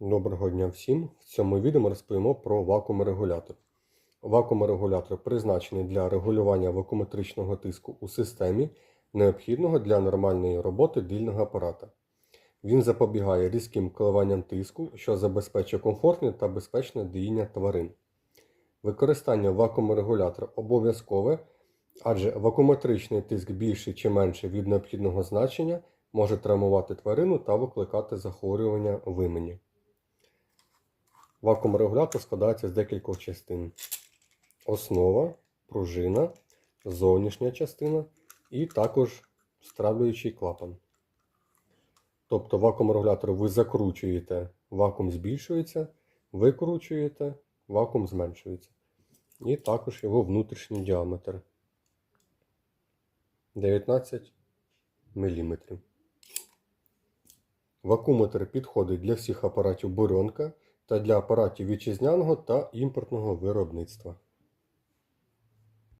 Доброго дня всім! В цьому відео ми розповімо про вакуумрегулятор. Вакуумрегулятор призначений для регулювання вакуометричного тиску у системі, необхідного для нормальної роботи дильного апарата. Він запобігає різким коливанням тиску, що забезпечує комфортне та безпечне доїння тварин. Використання вакуумрегулятора обов'язкове, адже вакуометричний тиск більший чи менший від необхідного значення може травмувати тварину та викликати захворювання вимені. Вакуумрегулятор складається з декількох частин: основа, пружина, зовнішня частина і також стравлюючий клапан. Тобто вакуумрегулятор ви закручуєте, вакуум збільшується, викручуєте, вакуум зменшується. І також його внутрішній діаметр 19 мм. Вакууметр підходить для всіх апаратів бурьонка та для апаратів вітчизняного та імпортного виробництва.